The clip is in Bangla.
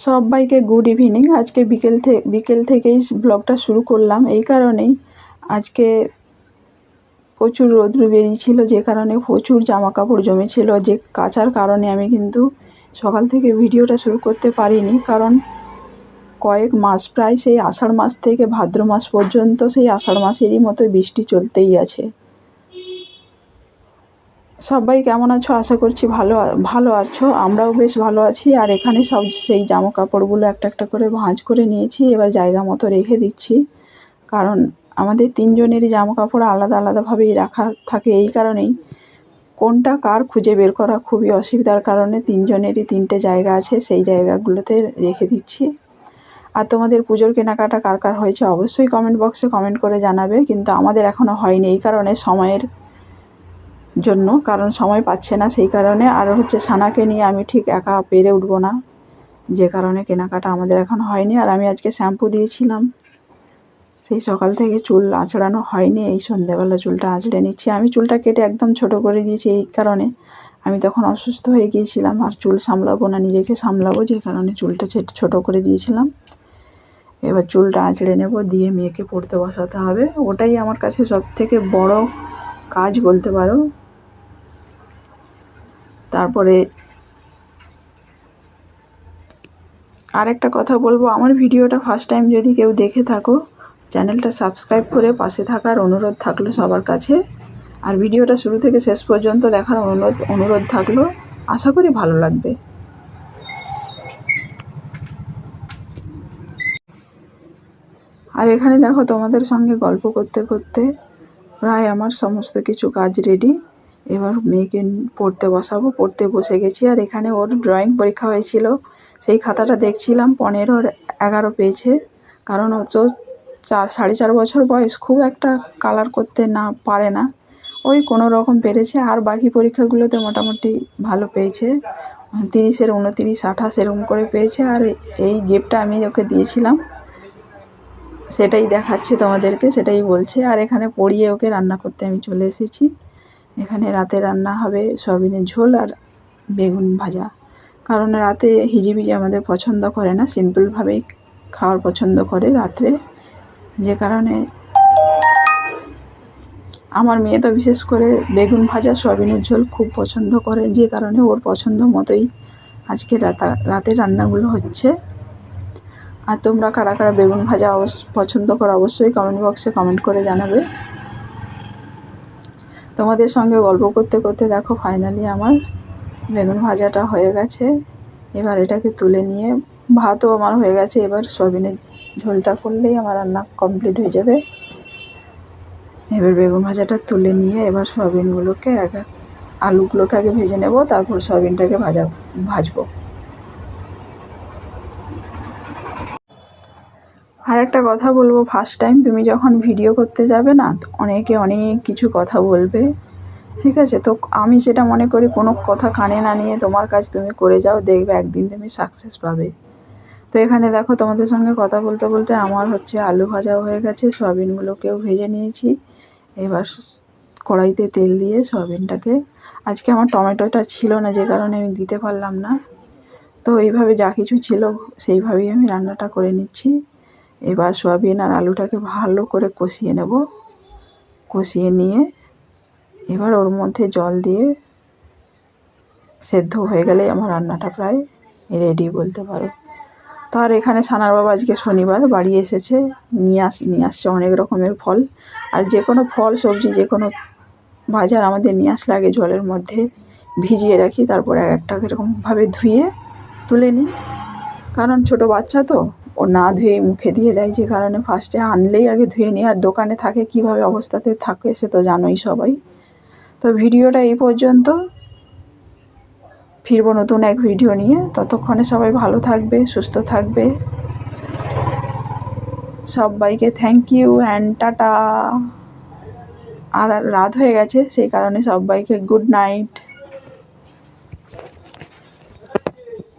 সবাইকে গুড ইভিনিং আজকে বিকেল থেকে বিকেল থেকেই ব্লগটা শুরু করলাম। এই কারণেই আজকে প্রচুর রৌদ্র বেরিয়েছিল, যে কারণে প্রচুর জামা কাপড় জমেছিল। যে কাচার কারণে আমি কিন্তু সকাল থেকে ভিডিওটা শুরু করতে পারিনি, কারণ কয়েক মাস, প্রায় সেই আষাঢ় মাস থেকে ভাদ্র মাস পর্যন্ত সেই আষাঢ় মাসেরই মতো বৃষ্টি চলতেই আছে। সবাই কেমন আছো? আশা করছি ভালো ভালো আছো। আমরাও বেশ ভালো আছি। আর এখানে সব সেই জামা কাপড়গুলো একটা একটা করে ভাঁজ করে নিয়েছি। এবার জায়গা মতো রেখে দিচ্ছি। কারণ আমাদের তিনজনেরই জামা কাপড় আলাদা আলাদাভাবেই রাখা থাকে এই কারণেই। কোনটা কার খুঁজে বের করা খুবই অসুবিধার কারণে তিনজনেরই তিনটে জায়গা আছে, সেই জায়গাগুলোতে রেখে দিচ্ছি। আর তোমাদের পুজোর কেনাকাটা কার কার হয়েছে অবশ্যই কমেন্ট বক্সে কমেন্ট করে জানাবে। কিন্তু আমাদের এখনও হয়নি। এই কারণে সময়ের জন্য, কারণ সময় পাচ্ছে না সেই কারণে। আর হচ্ছে সানাকে নিয়ে আমি ঠিক একা পেরে উঠবো না। যে কারণে কেনাকাটা আমাদের এখন হয়নি। আর আমি আজকে শ্যাম্পু দিয়েছিলাম। সেই সকাল থেকে চুল আঁচড়ানো হয়নি। এই সন্ধ্যেবেলা চুলটা আঁচড়ে নিচ্ছি। আমি চুলটা কেটে একদম ছোট করে দিয়েছি এই কারণে। আমি তখন অসুস্থ হয়ে গিয়েছিলাম। আর চুল সামলাবো না, নিজেকে সামলাবো, যে কারণে চুলটা ছোট করে দিয়েছিলাম। এবার চুলটা আঁচড়ে নেব, দিয়ে মেয়েকে পড়তে বসাতে হবে। ওটাই আমার কাছে সব থেকে বড় কাজ বলতে পারো। তারপরে আরেকটা কথা বলব, আমার ভিডিওটা ফার্স্ট টাইম যদি কেউ দেখে থাকো, চ্যানেলটা সাবস্ক্রাইব করে পাশে থাকার অনুরোধ থাকল সবার কাছে। আর ভিডিওটা শুরু থেকে শেষ পর্যন্ত দেখার অনুরোধ অনুরোধ থাকল, আশা করি ভালো লাগবে। আর এখানে দেখো তোমাদের সঙ্গে গল্প করতে করতে প্রায় আমার সমস্ত কিছু কাজ রেডি এবার মেয়েকে পড়তে বসাবো, পড়তে বসে গেছি আর এখানে ওর ড্রয়িং পরীক্ষা হয়েছিল। সেই খাতাটা দেখছিলাম, পনেরো এগারো পেয়েছে। কারণ ও তো চার, সাড়ে চার বছর বয়স, খুব একটা কালার করতে না পারে না। ওই কোনো রকম পেরেছে, আর বাকি পরীক্ষাগুলোতে মোটামুটি ভালো পেয়েছে। তিরিশের উনতিরিশ, আঠাশ এরকম করে পেয়েছে আর এই গিফটটা আমি ওকে দিয়েছিলাম। সেটাই দেখাচ্ছে তোমাদেরকে, সেটাই বলছে। আর এখানে পড়িয়ে ওকে রান্না করতে আমি চলে এসেছি। এখানে রাতে রান্না হবে সয়াবিনের ঝোল আর বেগুন ভাজা। কারণ রাতে হিজিবিজি আমাদের পছন্দ করে না সিম্পলভাবেই খাওয়ার পছন্দ করে রাত্রে। যে কারণে আমার মেয়ে তো বিশেষ করে বেগুন ভাজা, সয়াবিনের ঝোল খুব পছন্দ করে। যে কারণে ওর পছন্দ মতোই আজকে রাতা রাতের রান্নাগুলো হচ্ছে। আর তোমরা কারা কারা বেগুন ভাজা অবশ্য, পছন্দ করো অবশ্যই কমেন্ট বক্সে কমেন্ট করে জানাবে। তোমাদের সঙ্গে গল্প করতে করতে দেখো ফাইনালি আমার বেগুন ভাজাটা হয়ে গেছে। এবার এটাকে তুলে নিয়ে ভাতও আমার হয়ে গেছে। এবার সয়াবিনের ঝোলটা করলেই আমার রান্না কমপ্লিট হয়ে যাবে। এবার বেগুন ভাজাটা তুলে নিয়ে এবার সয়াবিনগুলোকে এক আলুগুলোকে আগে ভেজে নেব, তারপর সয়াবিনটাকে ভাজা, ভাজবো। আর একটা কথা বলব ফার্স্ট টাইম তুমি যখন ভিডিও করতে যাবে না অনেকে অনেক কিছু কথা বলবে। ঠিক আছে? তো আমি সেটা মনে করি, কোনো কথা কানে না নিয়ে তোমার কাজ তুমি করে যাও, দেখবে একদিন তুমি সাকসেস পাবে। তো এখানে দেখো, তোমাদের সঙ্গে কথা বলতে বলতে আমার হচ্ছে আলু ভাজাও হয়ে গেছে, সয়াবিনগুলোকেও ভেজে নিয়েছি। এবার কড়াইতে তেল দিয়ে সয়াবিনটাকে। আজকে আমার টমেটোটা ছিল না, যে কারণে আমি দিতে পারলাম না। তো এইভাবে যা কিছু ছিল, সেইভাবেই আমি রান্নাটা করে নিচ্ছি। এবার সয়াবিন আর আলুটাকে ভালো করে কষিয়ে নেব। কষিয়ে নিয়ে এবার ওর মধ্যে জল দিয়ে সেদ্ধ হয়ে গেলেই আমার রান্নাটা প্রায় রেডি বলতে পারো। তো আর এখানে সানার বাবা আজকে শনিবার বাড়ি এসেছে, নিয়ে আস, নিয়ে আসছে অনেক রকমের ফল। আর যে কোনো ফল, সবজি, যে কোনো বাজার আমাদের নিয়ে আসলে আগে জলের মধ্যে ভিজিয়ে রাখি, তারপরে এক একটা এরকমভাবে ধুয়ে তুলে নিই। কারণ ছোট বাচ্চা তো ও না ধুয়েই মুখে দিয়ে দেয় যে কারণে ফার্স্টে আনলেই আগে ধুয়ে নিই আর দোকানে থাকে, কীভাবে অবস্থাতে থাকে সে তো জানোই সবাই। তো ভিডিওটা এই পর্যন্ত। ফিরবো নতুন এক ভিডিও নিয়ে। ততক্ষণে সবাই ভালো থাকবে, সুস্থ থাকবে। সবাইকে থ্যাংক ইউ অ্যান্ড টাটা। আর রাত হয়ে গেছে, সেই কারণে সবাইকে গুড নাইট